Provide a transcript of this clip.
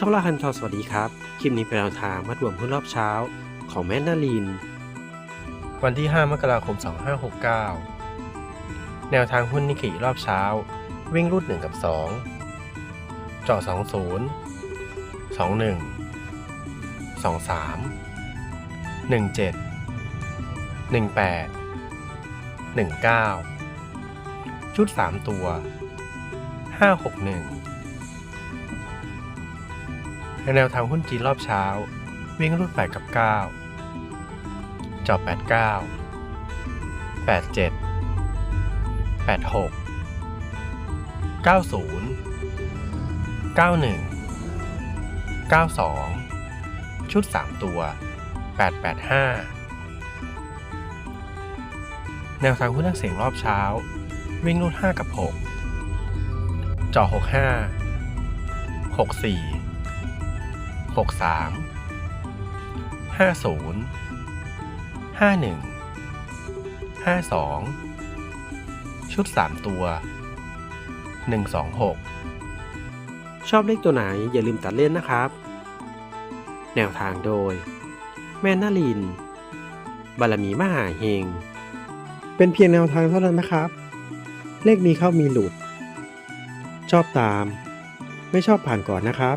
ช่องล่าคันทอสวัสดีครับ คลิปนี้เป็นแนวทางมัดรวมหุ้นรอบเช้า ของแม่นาลิน วันที่ 5 มกราคม 2569 แนวทางหุ้นนิกเกิรอบเช้า วิ่งรูด 1 กับ2เจาะ20 21 23 17 18 19 ชุด 3 ตัว 561ใน แนวทางหุ้นจีนรอบเช้า วิ่งรูด8กับ 9 จอบ 89 87 86 90 91 92 ชุด 3 ตัว 885 แนวทางหุ้นนักเสียงรอบเช้า วิ่งรูด5กับ 6 จอ 65 64 63 50 51 52 ชุด 3 ตัว 126 ชอบเลขตัวไหนอย่าลืมตัดเล่นนะครับ แนวทางโดย แม่นาลิน บารมีมหาเฮง เป็นเพียงแนวทางเท่านั้นนะครับ เลขมีเข้ามีหลุด ชอบตาม ไม่ชอบผ่านก่อนนะครับ